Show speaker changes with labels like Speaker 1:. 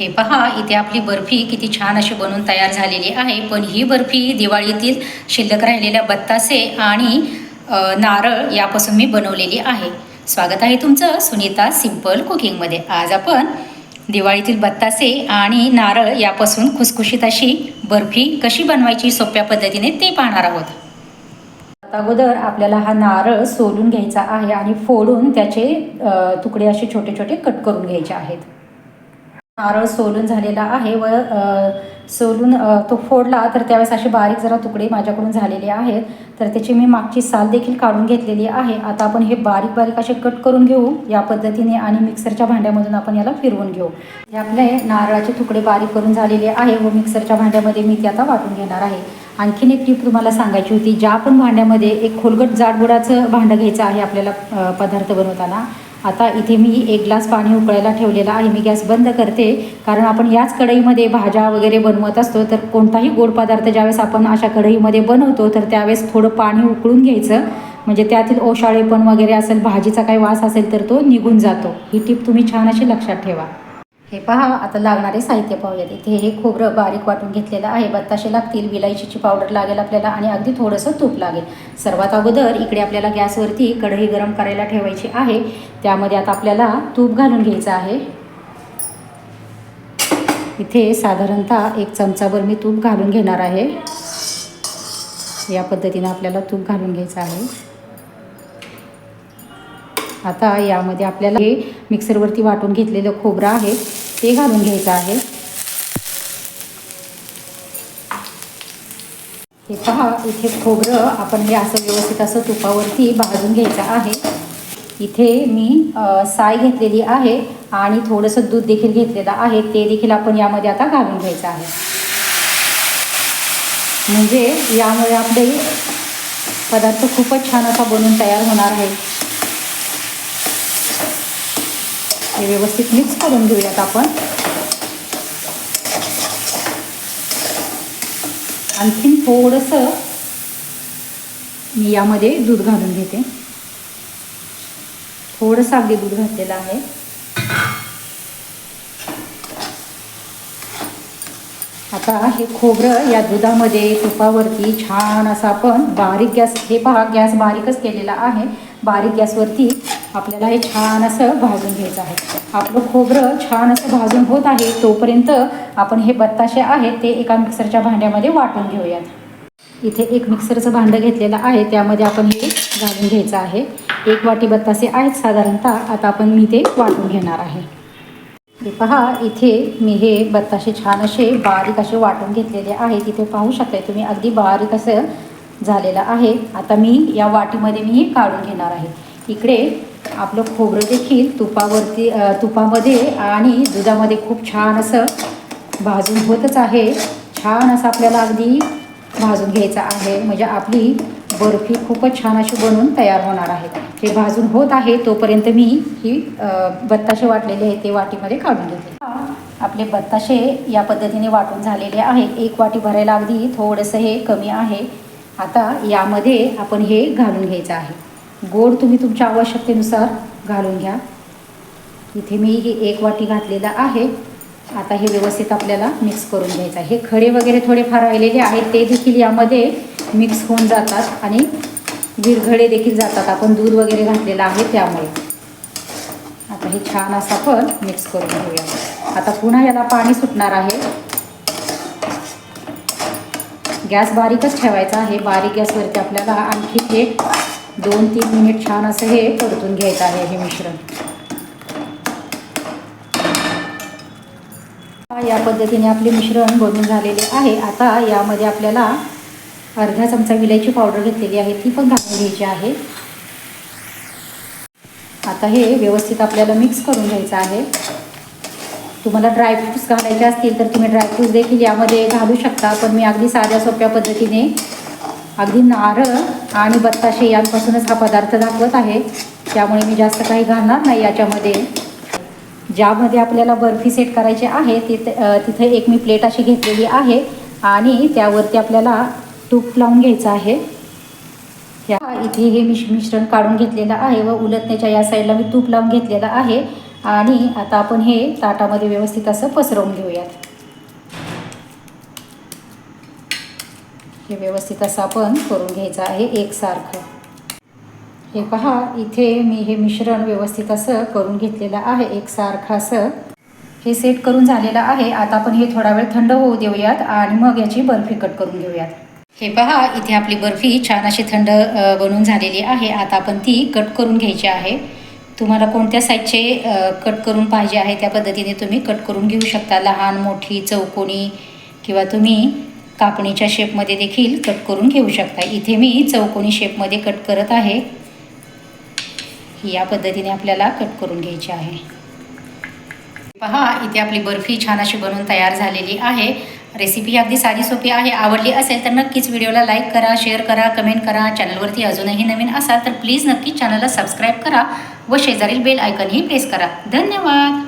Speaker 1: हे पहा इथे आपली बर्फी किती छान अशी बनून तयार झालेली आहे. पण ही बर्फी दिवाळीतील शिल्लक राहिलेल्या बत्तासे आणि नारळ यापासून मी बनवलेली आहे. स्वागत आहे तुमचं सुनीता सिंपल कुकिंगमध्ये आज आपण दिवाळीतील बत्तासे आणि नारळ यापासून खुसखुशीत अशी बर्फी कशी बनवायची सोप्या पद्धतीने ते पाहणार आहोत. अगोदर आपल्याला हा नारळ सोलून घ्यायचा आहे आणि फोडून त्याचे तुकडे असे छोटे छोटे कट करून घ्यायचे आहेत. नारळ सोलून झालेला आहे. व सोलून तो फोडला तर त्यावेळेस असे बारीक जरा तुकडे माझ्याकडून झालेले आहेत. तर त्याची मी मागची साल देखील काढून घेतलेली आहे. आता आपण हे बारीक बारीक असे कट करून घेऊ या पद्धतीने आणि मिक्सरच्या भांड्यामधून आपण याला फिरवून घेऊ. हे आपले नारळाचे तुकडे बारीक करून झालेले आहे व मिक्सरच्या भांड्यामध्ये मी ते आता वाटून घेणार आहे. आणखीन एक टीप तुम्हाला सांगायची होती. ज्या पण भांड्यामध्ये एक खोलगट जाडबुडाचं भांडं घ्यायचं आहे आपल्याला पदार्थ बनवताना आता इथे मी एक ग्लास पाणी उकळायला ठेवलेलं आहे. मी गॅस बंद करते. कारण आपण याच कढईमध्ये भाज्या वगैरे बनवत असतो तर कोणताही गोड पदार्थ ज्यावेळेस आपण अशा कढईमध्ये बनवतो तर त्यावेळेस थोडं पाणी उकळून घ्यायचं. म्हणजे त्यातील ओशाळेपण वगैरे असेल भाजीचा काही वास असेल तर तो निघून जातो. ही टीप तुम्ही छान अशी लक्षात ठेवा. हे पहा आता लागणारे साहित्य पाहूयात. इथे हे खोबरं बारीक वाटून घेतलेलं आहे. बत्ताशे लागतील विलायचीची पावडर लागेल आपल्याला आणि अगदी थोडंसं तूप लागेल. सर्वात अगोदर इकडे आपल्याला गॅसवरती कढई गरम करायला ठेवायची आहे. त्यामध्ये आता आपल्याला तूप घालून घ्यायचं आहे. इथे साधारणतः एक चमचाभर मी तूप घालून घेणार आहे. या पद्धतीनं आपल्याला तूप घालून घ्यायचं आहे. आता यामध्ये आपल्याला हे मिक्सरवरती वाटून घेतलेलं खोबरं आहे ते घालून घ्यायचं आहे. हे पहा इथे खोबरं आपण हे असं व्यवस्थित असं तुपावरती भाजून घ्यायचं आहे. इथे मी साय घेतलेली आहे आणि थोडंसं दूध देखील घेतलेलं आहे ते देखील आपण यामध्ये आता घालून घ्यायचं आहे. म्हणजे यामुळे आपले पदार्थ खूपच छान असा बनून तयार होणार आहे. हे व्यवस्थित मिक्स करून घेऊयात आपण. आणखीन थोडंसं मी यामध्ये दूध घालून घेते. थोडंसं अगदी दूध घातलेलं आहे. आता हे खोबरं या दुधामध्ये तुपावरती छान असं आपण बारीक गॅस हे पहा गॅस बारीकच केलेला आहे. बारीक गॅसवरती आपल्याला हे छान असं भाजून घ्यायचं आहे. आपलं खोबरं छान असं भाजून होत आहे तोपर्यंत आपण हे बत्ताशे आहेत ते एका मिक्सरच्या भांड्यामध्ये वाटून घेऊयात. इथे एक मिक्सरचं भांडं घेतलेलं आहे त्यामध्ये आपण हे घालून घ्यायचं आहे. एक वाटी बत्तासे आहेत साधारणतः आता आपण मी ते वाटून घेणार आहे. हे पहा इथे मी हे बत्ताशे छान असे बारीक असे वाटून घेतलेले आहेत इथे पाहू शकताय तुम्ही अगदी बारीक असं झालेलं आहे. आता मी या वाटीमध्ये मी हे काढून घेणार आहे. इकडे आपलं खोबरं देखील तुपावरती तुपामध्ये आणि दुधामध्ये खूप छान असं भाजून होतच आहे. छान असं आपल्याला अगदी भाजून घ्यायचं आहे. म्हणजे आपली बर्फी खूपच छान अशी बनून तयार होणार आहे. हे भाजून होत आहे. तोपर्यंत मी ही बत्ताशे वाटलेले आहे ते वाटीमध्ये काढून घेते. आपले बत्ताशे या पद्धतीने वाटून झालेले आहे एक वाटी भरायला अगदी थोडंसं हे कमी आहे. आता यामध्ये आपण हे घालून घ्यायचं आहे. गोड तुम्ही तुमच्या आवश्यकतेनुसार घालून घ्या. इथे मी हे एक वाटी घातलेलं आहे. आता हे व्यवस्थित आपल्याला मिक्स करून घ्यायचं आहे. हे खडे वगैरे थोडेफार राहिलेले आहेत ते देखील यामध्ये मिक्स होऊन जातात आणि विरघडे देखील जातात. आपण दूध वगैरे घातलेलं आहे त्यामुळे. आता हे छान असं आपण मिक्स करून घेऊया. आता पुन्हा याला पाणी सुटणार आहे. गॅस बारीकच ठेवायचा आहे. बारीक गॅसवरती आपल्याला आणखी एक दोन तीन मिनिट छान असं हे परतून घ्यायचं आहे हे मिश्रण. या पद्धतीने आपले मिश्रण बनून झालेले आहे. आता यामध्ये आपल्याला अर्धा चमचा विलायची पावडर घेतलेली आहे. ती पण घालून घ्यायची आहे. आता हे व्यवस्थित आपल्याला मिक्स करून घ्यायचं आहे. तुम्हाला ड्रायफ्रूट्स घालायचे असतील तर तुम्ही ड्रायफ्रूट्स देखील यामध्ये घालू शकता. पण मी अगदी साध्या सोप्या पद्धतीने अगदी नारळ आणि बत्ताशे यांपासूनच हा पदार्थ दाखवत आहे. त्यामुळे मी जास्त काही घालणार नाही याच्यामध्ये. ज्यामध्ये आपल्याला बर्फी सेट करायची आहे तिथे तिथे एक मी प्लेट अशी घेतलेली आहे आणि त्यावरती आपल्याला तूप लावून घ्यायचं आहे. या इथे हे मिश मिश्रण काढून घेतलेलं आहे व उलटण्याच्या या साईडला मी तूप लावून घेतलेलं आहे. आणि आता आपण हे ताटामध्ये व्यवस्थित असं पसरवून घेऊयात. हे व्यवस्थित असं आपण करून घ्यायचं आहे एकसारखं. हे पहा इथे मी हे मिश्रण व्यवस्थित असं करून घेतलेलं आहे एकसारखं असं. हे सेट करून झालेलं आहे. आता आपण हे थोडा वेळ थंड होऊ देऊयात आणि मग याची बर्फी कट करून घेऊयात. हे पहा इथे आपली बर्फी छान अशी थंड बनून झालेली आहे. आता आपण ती कट करून घ्यायची आहे. तुम्हाला कोणत्या साईजचे कट करून पाहिजे आहे त्या पद्धतीने तुम्ही कट करून घेऊ शकता. लहान मोठी चौकोनी किंवा तुम्ही कापणीच्या शेपमध्ये देखील कट करून घेऊ शकता. इथे मी चौकोनी शेपमध्ये कट करत आहे. या पद्धतीने आपल्याला कट करून घ्यायची आहे. पहा इथे आपली बर्फी छान अशी बनवून तयार झालेली आहे. रेसिपी अगदी साधी सोपी आहे आवडली असेल तर नक्कीच व्हिडिओला लाईक करा शेअर करा कमेंट करा. चॅनलवरती अजूनही नवीन असाल तर प्लीज नक्कीच चॅनलला सबस्क्राईब करा व शेजारील बेल आयकनही प्रेस करा. धन्यवाद!